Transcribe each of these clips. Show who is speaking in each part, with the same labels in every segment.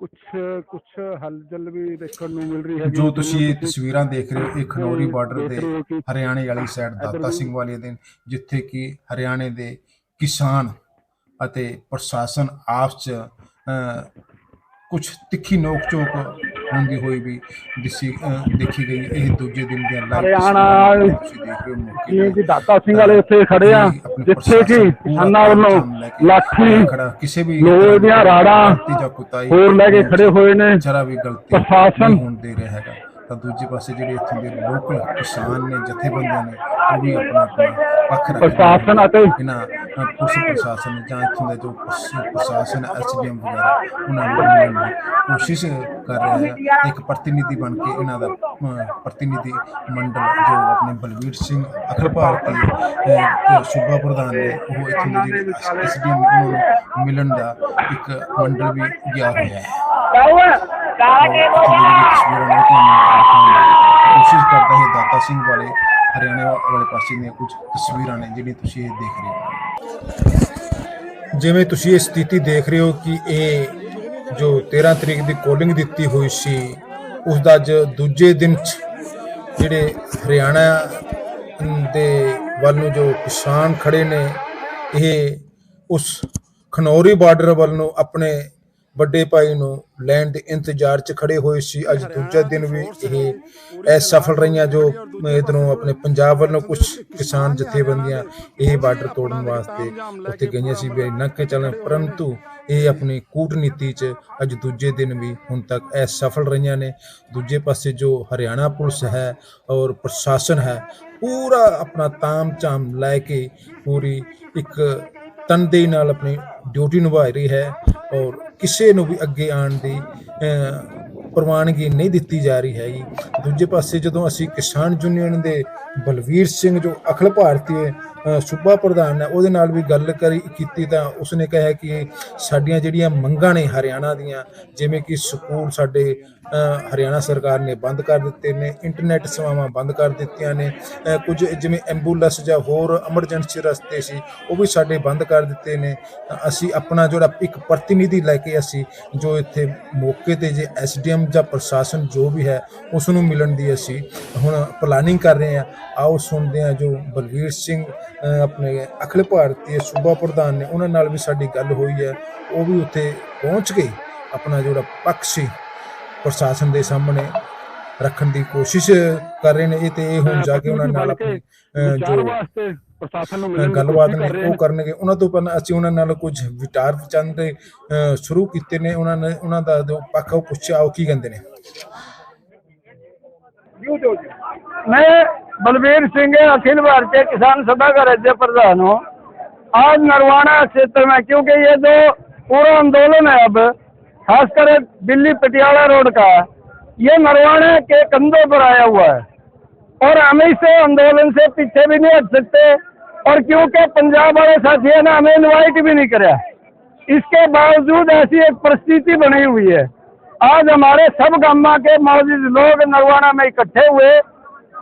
Speaker 1: ਕੁਝ ਕੁਝ ਹਲਚਲ ਵੀ ਦੇਖਣ ਨੂੰ ਮਿਲ ਰਹੀ ਹੈ
Speaker 2: ਜੋ ਤੁਸੀਂ ਇਹ ਤਸਵੀਰਾਂ ਦੇਖ ਰਹੇ ਹੋ ਇਹ ਖਨੌਰੀ ਬਾਰਡਰ ਦੇ ਹਰਿਆਣੇ ਵਾਲੀ ਸਾਈਡ ਦਾਤਾ ਸਿੰਘ ਵਾਲੇ ਦੇ ਜਿੱਥੇ ਕਿ ਹਰਿਆਣੇ ਦੇ ਕਿਸਾਨ ਅਤੇ ਪ੍ਰਸ਼ਾਸਨ ਆਪਸ ਚ ਕੁਝ ਤਿੱਖੀ ਨੋਕ ਝੋਕ ਹੁੰਦੀ ਹੋਈ ਵੀ ਦਿਸੀ ਦੇਖੀ ਗਈ ਇਹ ਦੂਜੇ ਦਿਨ ਦੀਆਂ live
Speaker 1: ਹਰਿਆਣਾ
Speaker 2: ਤਸਵੀਰਾਂ ਤੁਸੀਂ ਦੇਖ ਰਹੇ ਹੋ ਮੌਕੇ
Speaker 1: ਜਿਵੇਂ
Speaker 2: ਤੇ।
Speaker 1: ਕਿ ਦਾਤਾ ਸਿੰਘ ਵਾਲੇ ਇੱਥੇ ਖੜੇ ਆ
Speaker 2: ਜੀ,
Speaker 1: ਜਿੱਥੇ ਕਿ ਕਿਸਾਨਾਂ ਵੱਲੋਂ ਲਾਠੀ
Speaker 2: ਕਿਸੇ ਵੀ
Speaker 1: ਲੋਹੇ ਦੀਆਂ ਰਾੜਾਂ
Speaker 2: ਜਾਂ
Speaker 1: ਹੋਰ ਲੈ ਕੇ ਖੜੇ ਹੋਏ ਨੇ।
Speaker 2: ਜਰਾ ਵੀ ਗਲਤੀ
Speaker 1: ਪ੍ਰਸ਼ਾਸਨ-
Speaker 2: ਨਹੀਂ ਹੋਣ ਦੇ ਰਿਹਾ ਹੈਗਾ। ਤਾਂ ਦੂਜੇ ਪਾਸੇ ਜਿਹੜੇ ਇੱਥੇ ਦੇ ਲੋਕਲ ਕਿਸਾਨ ਨੇ ਜਥੇਬੰਦੀਆਂ ਨੇ ਉਹ ਵੀ ਆਪਣਾ ਆਪਣਾ ਪੱਖ ਰੱਖ
Speaker 1: ਪ੍ਰਸ਼ਾਸਨ ਅਤੇ
Speaker 2: ਇਹਨਾਂ ਪੁਲਿਸ ਪ੍ਰਸ਼ਾਸਨ ਨੇ ਜਾਂ ਇੱਥੋਂ ਦਾ ਜੋ ਪ੍ਰਸ਼- ਪ੍ਰਸ਼ਾਸਨ ਐਸਡੀਐਮ ਵਗੈਰਾ ਉਹਨਾਂ ਨੂੰ ਮਿਲਣ ਦੀ ਕੋਸ਼ਿਸ਼ ਕਰ ਰਿਹਾ ਹੈ ਇੱਕ ਪ੍ਰਤੀਨਿਧੀ ਬਣ ਕੇ ਇਹਨਾਂ ਦਾ ਪ੍ਰਤੀਨਿਧੀ ਮੰਡਲ ਜੋ ਆਪਣੇ ਬਲਵੀਰ ਸਿੰਘ ਅਖਿਲ ਭਾਰਤੀ ਸੂਬਾ ਪ੍ਰਧਾਨ ਨੇ ਉਹ ਇੱਥੋਂ ਦੇ ਜਿਹੜੇ ਐਸਡੀਐਮ ਨੂੰ ਮਿਲਣ ਦਾ ਇੱਕ ਮੰਡਲ ਵੀ ਗਿਆ ਹੋਇਆ ਹੈ। ਕੋਸ਼ਿਸ਼ ਕਰਦਾ ਹੈ ਦਾਤਾ ਸਿੰਘ ਵਾਲੇ ਹਰਿਆਣਾ ਵਾਲੇ ਪਾਸੇ ਦੀਆਂ ਕੁਝ ਤਸਵੀਰਾਂ ਨੇ ਜਿਹੜੀਆਂ ਤੁਸੀਂ ਇਹ ਦੇਖ ਰਹੇ ਹੋ। ਜਿਵੇਂ ਤੁਸੀਂ ਇਹ ਸਥਿਤੀ ਦੇਖ ਰਹੇ ਹੋ ਕਿ ਇਹ ਜੋ 13 ਤਰੀਕ ਦੀ ਕੋਲਿੰਗ ਦਿੱਤੀ ਹੋਈ ਸੀ ਉਸ ਦਾ ਅੱਜ ਦੂਜੇ ਦਿਨ 'ਚ ਜਿਹੜੇ ਹਰਿਆਣਾ ਦੇ ਵੱਲ ਨੂੰ ਜੋ ਕਿਸਾਨ ਖੜੇ ਨੇ, ਇਹ ਉਸ ਖਨੌਰੀ ਬਾਰਡਰ ਵੱਲ ਨੂੰ ਆਪਣੇ ਵੱਡੇ ਭਾਈ ਨੂੰ ਲੈਣ ਦੇ ਇੰਤਜ਼ਾਰ 'ਚ ਖੜੇ ਹੋਏ ਸੀ। ਅੱਜ ਦੂਜੇ ਦਿਨ ਵੀ ਇਹ ਸਫਲ ਰਹੀਆਂ ਜੋ ਇਧਰੋਂ ਆਪਣੇ ਪੰਜਾਬ ਵੱਲੋਂ ਕੁਝ ਕਿਸਾਨ ਜਥੇਬੰਦੀਆਂ ਇਹ ਬਾਰਡਰ ਤੋੜਨ ਵਾਸਤੇ ਉੱਥੇ ਗਈਆਂ ਸੀ। ਵੀ ਨੱਕੇ ਚੱਲਣ, ਪਰੰਤੂ ਇਹ ਆਪਣੀ ਕੂਟਨੀਤੀ 'ਚ ਅੱਜ ਦੂਜੇ ਦਿਨ ਵੀ ਹੁਣ ਤੱਕ ਅਸਫਲ ਰਹੀਆਂ ਨੇ। ਦੂਜੇ ਪਾਸੇ ਜੋ ਹਰਿਆਣਾ ਪੁਲਿਸ ਹੈ ਔਰ ਪ੍ਰਸ਼ਾਸਨ ਹੈ, ਪੂਰਾ ਆਪਣਾ ਤਾਮ ਝਾਮ ਲੈ ਕੇ ਪੂਰੀ ਇੱਕ ਤਨਦੇਹੀ ਨਾਲ ਆਪਣੀ ਡਿਊਟੀ ਨਿਭਾ ਰਹੀ ਹੈ ਔਰ ਕਿਸੇ ਨੂੰ ਵੀ ਅੱਗੇ ਆਉਣ ਦੀ ਪ੍ਰਵਾਨਗੀ ਨਹੀਂ ਦਿੱਤੀ ਜਾ ਰਹੀ ਹੈਗੀ। ਦੂਜੇ ਪਾਸੇ ਜਦੋਂ ਅਸੀਂ ਕਿਸਾਨ ਯੂਨੀਅਨ ਦੇ ਬਲਵੀਰ ਸਿੰਘ ਜੋ ਅਖਿਲ ਭਾਰਤੀ ਸੂਬਾ ਪ੍ਰਧਾਨ ਹੈ, ਉਹਦੇ ਨਾਲ ਵੀ ਗੱਲ ਕਰੀ, ਕੀਤੀ ਤਾਂ ਉਸਨੇ ਕਿਹਾ ਕਿ ਸਾਡੀਆਂ ਜਿਹੜੀਆਂ ਮੰਗਾਂ ਨੇ ਹਰਿਆਣਾ ਦੀਆਂ, ਜਿਵੇਂ ਕਿ ਸਕੂਲ ਸਾਡੇ ਹਰਿਆਣਾ ਸਰਕਾਰ ਨੇ ਬੰਦ ਕਰ ਦਿੱਤੇ ਨੇ, ਇੰਟਰਨੈਟ ਸੇਵਾਵਾਂ ਬੰਦ ਕਰ ਦਿੱਤੀਆਂ ਨੇ ਕੁਝ ਜਿਵੇਂ ਐਂਬੂਲੈਂਸ ਜਾਂ ਹੋਰ ਐਮਰਜੈਂਸੀ ਰਸਤੇ ਸੀ, ਉਹ ਵੀ ਸਾਡੇ ਬੰਦ ਕਰ ਦਿੱਤੇ ਨੇ। ਤਾਂ ਅਸੀਂ ਆਪਣਾ ਜਿਹੜਾ ਇੱਕ ਪ੍ਰਤੀਨਿਧੀ ਲੈ ਕੇ ਅਸੀਂ ਜੋ ਇੱਥੇ ਮੌਕੇ ਤੇ ਜੇ ਐਸਡੀਐਮ ਜਾਂ ਪ੍ਰਸ਼ਾਸਨ ਜੋ ਵੀ ਹੈ ਉਸ ਨੂੰ ਮਿਲਣ ਦੀ ਅਸੀਂ ਹੁਣ ਪਲਾਨਿੰਗ ਕਰ ਰਹੇ ਹਾਂ। ਆਓ ਸੁਣਦੇ ਹਾਂ ਜੋ ਬਲਵੀਰ ਸਿੰਘ ਆਪਣੇ ਅਖਿਲ ਭਾਰਤੀ ਸੂਬਾ ਪ੍ਰਧਾਨ ਨੇ ਉਹਨਾਂ ਨਾਲ ਵੀ ਸਾਡੀ ਗੱਲ ਹੋਈ ਹੈ। ਉਹ ਵੀ ਉੱਥੇ ਪਹੁੰਚ ਕੇ ਆਪਣਾ ਜਿਹੜਾ ਪੱਖ ਸੀ ਪ੍ਰਸ਼ਾਸਨ ਦੇ ਸਾਹਮਣੇ ਰੱਖਣ ਦੀ ਕੋਸ਼ਿਸ਼ ਕਰ ਰਹੇ ਨੇ। ਇਹ ਤੇ ਇਹ ਹੁਣ ਜਾ ਕੇ ਉਹਨਾਂ ਨਾਲ ਆਪਣੀ ਜੋ
Speaker 1: ਵਾਸਤੇ ਪ੍ਰਸ਼ਾਸਨ ਨੂੰ
Speaker 2: ਅਹ,
Speaker 1: ਮਿਲਣ ਦੀ
Speaker 2: ਗੱਲਬਾਤ ਨੇ ਉਹ ਕਰਨਗੇ। ਉਹਨਾਂ ਤੋਂ ਪਹਿਲਾਂ ਅਸੀਂ ਉਹਨਾਂ ਨਾਲ ਕੁਝ ਵਿਚਾਰ ਚੰਦ ਸ਼ੁਰੂ ਕੀਤੇ ਨੇ। ਉਹਨਾਂ ਨੇ ਉਹਨਾਂ ਦਾ ਜੋ ਪੱਖ ਉਹ ਪੁੱਛਿਆ ਉਹ ਕੀ ਕਹਿੰਦੇ ਨੇ?
Speaker 1: मैं बलबीर सिंह अखिल भारतीय किसान सभा का राज्य प्रधान हूँ। आज नरवाना क्षेत्र में, क्योंकि ये जो पूरा आंदोलन है अब, खासकर दिल्ली पटियाला रोड का, ये नरवाना के कंधों पर आया हुआ है। और हम इस आंदोलन से पीछे भी नहीं हट सकते, और क्योंकि पंजाब वाले साथियों ने हमें इन्वाइट भी नहीं कराया इसके बावजूद ऐसी एक परिस्थिति बनी हुई है। आज हमारे सब गामा के मौजूद लोग नरवाना में इकट्ठे हुए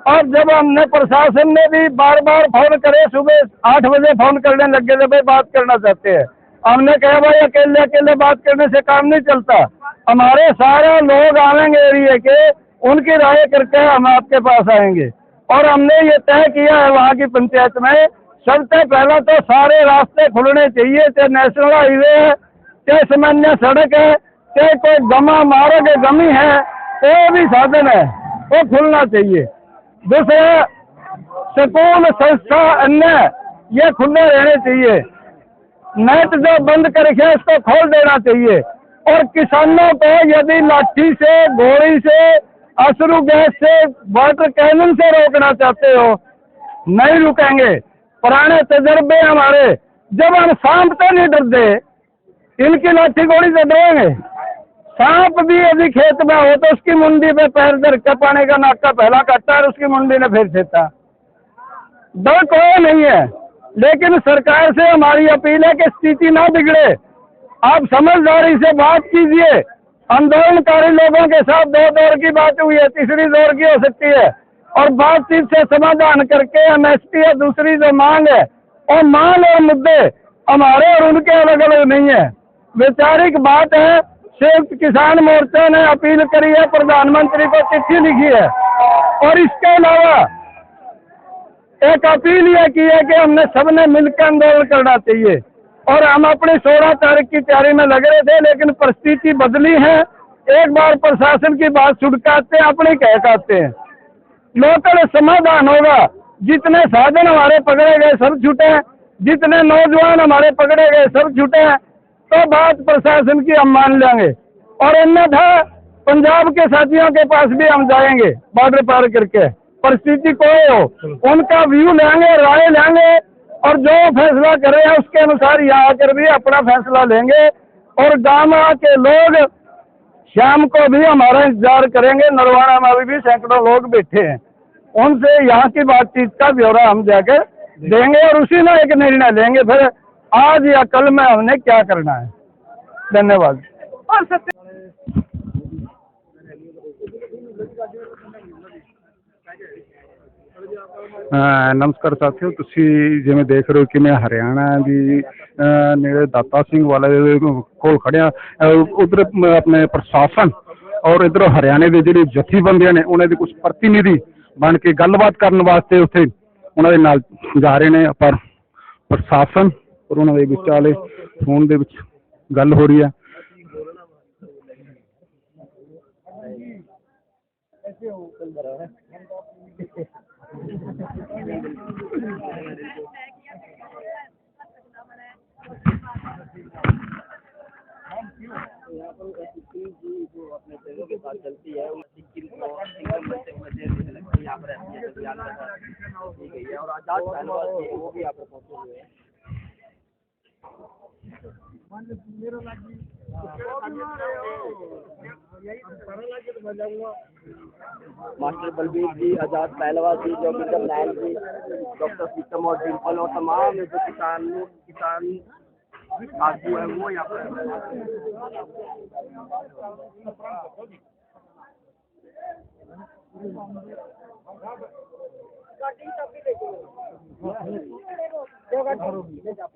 Speaker 1: और जब हमने प्रशासन ने भी बार बार फ़ोन करे, सुबह आठ बजे फ़ोन करने लगे थे भाई बात करना चाहते हैं। हमने कहा, भाई, अकेले अकेले बात करने से काम नहीं चलता। हमारे सारे लोग आवेंगे एरिया के, उनकी राय करके हम आपके पास आएँगे। और हमने ये तय किया है वहाँ की पंचायत में, सबसे पहला तो सारे रास्ते खुलने चाहिए, चाहे नेशनल हाईवे है, चाहे सामान्य सड़क है, चाहे कोई गमा मार्ग गमी है, कोई भी साधन है, वो खुलना चाहिए। दूसरा स्कूल संस्था अन्य ये खुले रहने चाहिए। नेट जो बंद कर रखे हैं, उसको खोल देना चाहिए। और किसानों को यदि लाठी से गोली से अश्रु गैस से वाटर कैनन से रोकना चाहते हो नहीं रुकेंगे। पुराने तजर्बे हमारे जब हम सांप तो नहीं डरते इनकी लाठी गोली से डरेंगे? सांप भी यदि खेत में हो तो उसकी मुंडी पे पैर धर के पानी का नाक का पहला काटता है और उसकी मुंडी ने फिर सेता डर कोई नहीं है, लेकिन सरकार से हमारी अपील है कि स्थिति ना बिगड़े। आप समझदारी से बात कीजिए। आंदोलनकारी लोगों के साथ दो दौर की बात हुई है, तीसरी दौर की हो सकती है। और बातचीत से समाधान करके एमएसपी या दूसरी जो मांग है और मांग और मुद्दे हमारे और उनके अलग अलग नहीं है। वैचारिक बात है संयुक्त किसान मोर्चा ने अपील करी है, प्रधानमंत्री को चिट्ठी लिखी है। और इसके अलावा एक अपील यह की है कि हमने सबने मिलकर आंदोलन करना चाहिए। और हम अपनी सोलह तारीख की तैयारी में लग रहे थे, लेकिन परिस्थिति बदली है। एक बार प्रशासन की बात छुड़काते हैं अपनी कह काते हैं। लोकल समाधान होगा। जितने साधन हमारे पकड़े गए, सब छूटे जितने नौजवान हमारे पकड़े गए, सब छूटे तो बात प्रशासन की हम मान लेंगे। और अन्यथा पंजाब के साथियों के पास भी हम जाएँगे बॉर्डर पार करके। परिस्थिति कोई हो, उनका व्यू लेंगे, राय लेंगे, और जो फैसला करें उसके अनुसार यहाँ आकर भी अपना फैसला लेंगे। और गाँव के लोग, शाम को भी हमारा इंतज़ार करेंगे नरवाना में भी सैकड़ों लोग बैठे हैं। उनसे यहाँ की बातचीत का ब्यौरा हम जाकर देंगे, और उसी में एक निर्णय लेंगे, फिर आज या कल में हमने क्या करना है धन्यवाद
Speaker 3: ਅਹ ਨਮਸਕਾਰ ਸਾਥੀਓ ਤੁਸੀਂ ਜਿਵੇਂ ਦੇਖ ਰਹੇ ਹੋ ਕਿ ਮੈਂ ਹਰਿਆਣਾ ਦੀ ਅਹ ਨੇੜੇ ਦਾਤਾ ਸਿੰਘ ਵਾਲੇ ਦੇ ਕੋਲ ਖੜਿਆ ਉਧਰ ਆਪਣੇ ਪ੍ਰਸ਼ਾਸਨ ਔਰ ਇਧਰ ਹਰਿਆਣੇ ਦੇ ਜਿਹੜੇ ਜਥੇਬੰਦੀਆਂ ਨੇ ਉਹਨਾਂ ਦੇ ਕੁਝ ਪ੍ਰਤੀਨਿਧੀ ਬਣ ਕੇ ਗੱਲਬਾਤ ਕਰਨ ਵਾਸਤੇ ਉੱਥੇ ਉਹਨਾਂ ਦੇ ਨਾਲ ਜਾ ਰਹੇ ਨੇ ਪਰ ਪ੍ਰਸ਼ਾਸਨ ਔਰ ਉਹਨਾਂ ਦੇ ਵਿਚਾਲੇ ਫੋਨ ਦੇ ਵਿੱਚ ਗੱਲ ਹੋ ਰਹੀ ਹੈ
Speaker 4: मास्टर बलबीर जी, आज़ाद पहलवा जी जोगिंदर नायल जी, डॉक्टर सीतम और डिम्पल और तमाम जो किसान किसान आगू है, वो यहाँ पर गाड़ी की चाबी ले जाओ दो गाड़ी ले जाओ